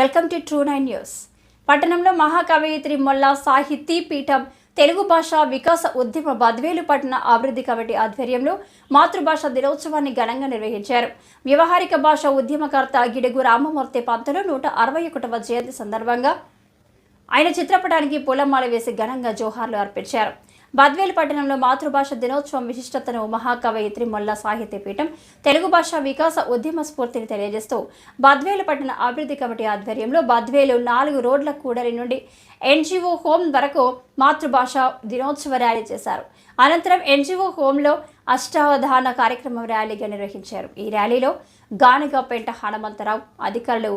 Welcome to True Nine News. పట్టణంలో మహాకవయిత్రి మొల్లా సాహితీ పీఠం తెలుగు భాష వికాస ఉద్యమ బద్వేలు పట్టణ అభివృద్ధి కమిటీ ఆధ్వర్యంలో మాతృభాష దినోత్సవాన్ని ఘనంగా నిర్వహించారు. వ్యవహారిక భాష ఉద్యమకర్త గిడుగు రామమూర్తి పంతులు నూట అరవై ఒకటవ జయంతి సందర్భంగా ఆయన చిత్రపటానికి పూలమాల వేసి ఘనంగా జోహార్లు అర్పించారు. బద్వేలు పట్టణంలో మాతృభాష దినోత్సవం విశిష్టతను మహాకవయిత్రి మొల్ల సాహిత్య పీఠం తెలుగు భాష వికాస ఉద్యమ స్ఫూర్తిని తెలియజేస్తూ బద్వేలు పట్టణ అభివృద్ధి కమిటీ ఆధ్వర్యంలో బద్వేలు నాలుగు రోడ్ల కూడలి నుండి ఎన్జిఓ హోమ్ వరకు మాతృభాష దినోత్సవ ర్యాలీ చేశారు. అనంతరం ఎన్జిఓ హోంలో అష్టావధాన కార్యక్రమం ర్యాలీగా నిర్వహించారు. ఈ ర్యాలీలో గానుగపేంట హనుమంతరావు అధికారులు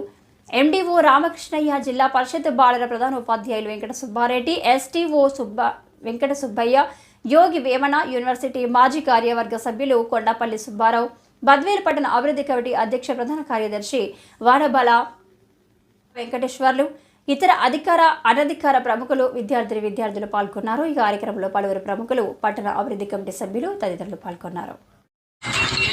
ఎండిఓ రామకృష్ణయ్య జిల్లా పరిషత్ బాలల ప్రధాన ఉపాధ్యాయులు వెంకట సుబ్బారెడ్డి ఎస్టీఓ సుబ్బ వెంకట సుబ్బయ్య యోగి వేమన యూనివర్సిటీ మాజీ కార్యవర్గ సభ్యులు కొండపల్లి సుబ్బారావు బద్వేలు పట్టణ అభివృద్ధి కమిటీ అధ్యక్ష ప్రధాన కార్యదర్శి వాడబల వెంకటేశ్వర్లు ఇతర అధికార అనధికార ప్రముఖులు విద్యార్థులు విద్యార్థులు పాల్గొన్నారు. ఈ కార్యక్రమంలో పలువురు ప్రముఖులు పట్టణ అభివృద్ధి కమిటీ సభ్యులు తదితరులు పాల్గొన్నారు. ఏ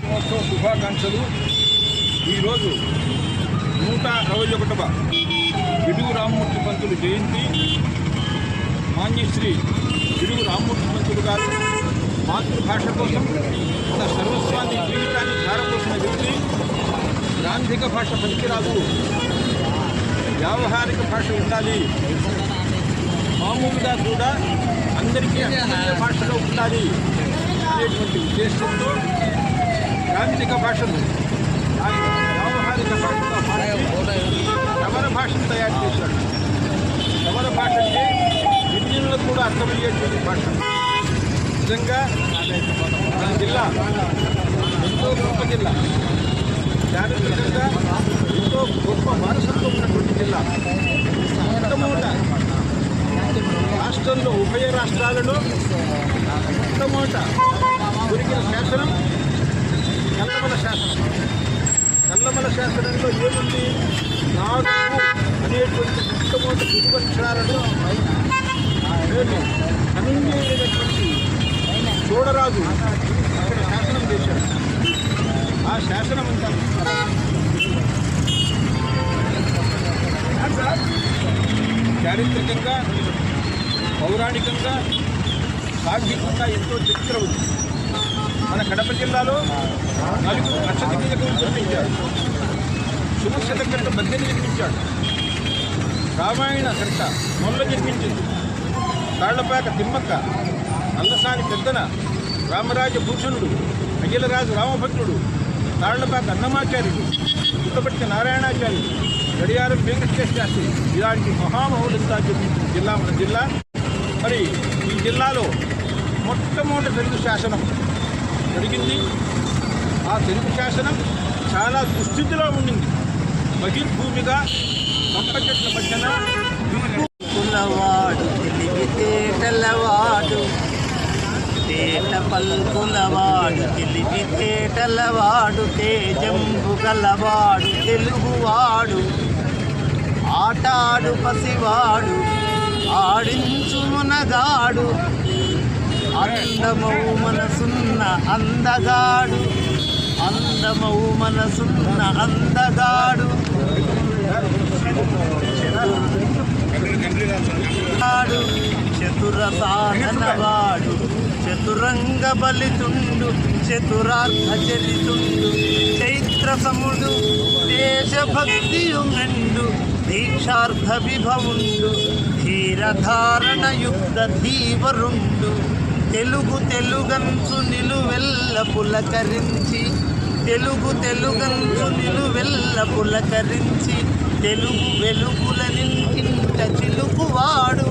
దినోత్సవ శుభాకాంక్షలు. ఈరోజు నూట అరవై ఒకటవ విడుగు రామమూర్తి పంతులు జయంతి. మాన్యశ్రీ విడుగు రామమూర్తి పంతులు గారు మాతృభాష కోసం తన సర్వస్వాన్ని జీవితాన్ని ధారపోసిన వ్యక్తి గ్రాంధిక భాష పనికిరాదు వ్యావహారిక భాష ఉండాలి. మామూలుగా కూడా అందరికీ అర్థమయ్యే భాషలో ఉండాలి అనేటువంటి ఉద్దేశంతో గ్రాంధిక భాషను ఆయన వ్యావహారిక భాషగా మార్చి రమణ భాషను తయారు చేశాడు రమణ భాష అంటే గిరిజనులకు కూడా అర్థమయ్యేటువంటి భాష. నిజంగా మన జిల్లా ఎంతో గొప్ప జిల్లా. చారిత్రకంగా ఎంతో గొప్ప వారసత్వం ఉన్నటువంటి జిల్లా. మొట్టమొదట రాష్ట్రంలో ఉభయ రాష్ట్రాలలో మొట్టమొదట దొరికిన శాసనం కల్లమల శాసనం. కల్లమల శాసనంలో ఏముంది? నాగు అనేటువంటి మొట్టమొదటి ప్రతిపక్షాలను మేము కనుంగేటువంటి చూడరాజు అక్కడ శాసనం చేశాడు. ఆ శాసనం అంటారు చారిత్రకంగా పౌరాణికంగా సాంఘికంగా ఎంతో చరిత్ర ఉంది. మన కడప జిల్లాలో నలుగురు నక్షత్రికలు జన్మించాడు సుమశత కట్ట మధ్యని నిర్మించాడు రామాయణ కట్ట మొల్ల నిర్మించింది తాళ్ళపాక తిమ్మక్క అందసాని పెద్దన రామరాజ భూషణుడు అయ్యలరాజు రామభక్తుడు తాళ్ళపాక అన్నమాచార్యుడు పుట్టపట్టిన నారాయణాచార్యుడు గడియారం వెంకటేశ్వర శాస్త్రి ఇలాంటి మహామహులంతా జిల్లా మన జిల్లా. మరి ఈ జిల్లాలో మొట్టమొదటి తెలుగు శాసనం జరిగింది. ఆ తెలుగు శాసనం చాలా దుస్థితిలో ఉండింది. బహిర్భూమిగా పంప చెట్ల మధ్యన కులవాడు తెలివితేటలవాడు తేట పల్కులవాడు తెలివితేటలవాడు తేజంబు గలవాడు తెలుగువాడు. ఆటాడు పసివాడు. ఆడించు అందమవు మనసున్న అందగాడు. అందమవు మనసున్న అందగాడు. చతుర సాధనవాడు. చతురంగ బలితుండు చతురార్థ చరితుండు. చైత్ర సముడు దేశభక్తియు మెండు దీక్షార్థ విభవుండు క్షీరధారణ ధీవరుండు తెలుగు తెలుగంచు నిలువెల్ల పులకరించి తెలుగు తెలుగంచు నిలువెల్ల పులకరించి తెలుగు వెలుగుల నింటింట చిలుకువాడు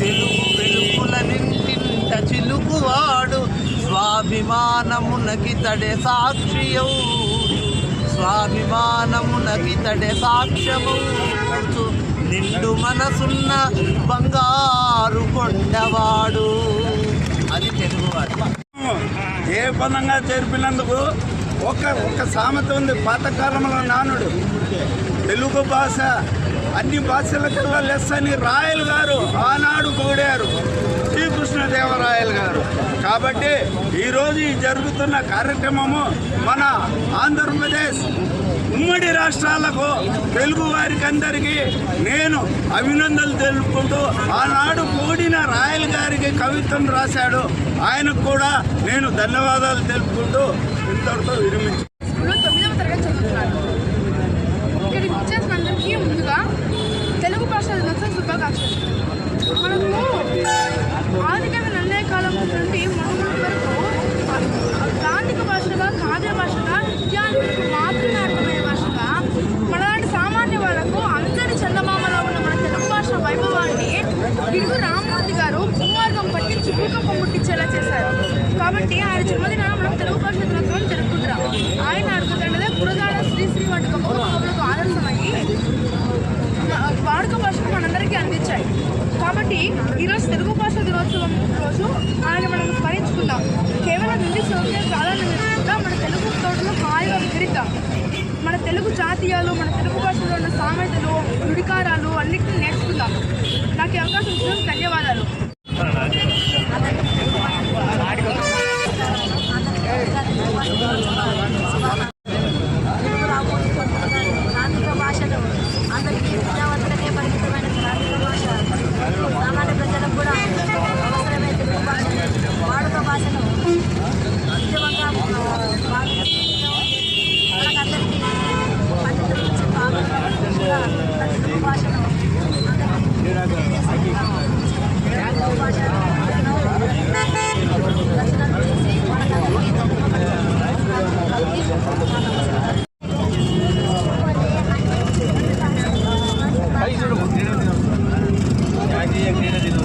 తెలుగు వెలుగుల నింటింట చిలుకువాడు స్వాభిమానమునకి తడే సాక్షియౌ స్వాభిమానమునకి తడే సాక్ష్యమౌచు నిండు మనసున్న బంగారు కొండవాడు. అది తెలుగువాడు ఏ పదంగా చేర్పినందుకు ఒక ఒక సామెత ఉంది. పాతకాలంలో నానుడు. తెలుగు భాష అన్ని భాషలకల్లా లెస్ అని రాయలు గారు ఆనాడు కూడారు శ్రీకృష్ణదేవరాయలు గారు. కాబట్టి ఈరోజు ఈ జరుగుతున్న కార్యక్రమము మన ఆంధ్రప్రదేశ్ ఉమ్మడి రాష్ట్రాలకు తెలుగు వారికి అందరికీ నేను అభినందనలు తెలుపుకుంటూ ఆనాడు కూడిన రాయల్ గారికి కవిత్వం రాశాడు. ఆయనకు కూడా నేను ధన్యవాదాలు తెలుపుకుంటూ ఇంతటితో విరమించు ముందుగా తెలుగు భాష దినోత్సవ శుభాకాంక్షలు. జాతీయాలు మన తెలుగు భాషలో ఉన్న సామెతలు నుడికారాలు అన్నింటినీ నేర్చుకుందాం నాకు ఈ అవకాశం ఇచ్చినందుకు ధన్యవాదాలు తెలుగు రాబోతున్నారు గ్రాంధిక భాషను అందరికీ విద్యావంతులకే పరిమితమైన గ్రాంధిక భాష సామాన్య ప్రజలకు కూడా అవసరమైన తెలుగు భాష వాడుక భాషను ఉద్యమంగా మనకందరికీ పండితుల నుంచి పాల్గొనడం కూడా మన తెలుగు భాషను అందరికీ తెలుగు భాషను రచనలు చేసి మనకందరికీ తెలుగు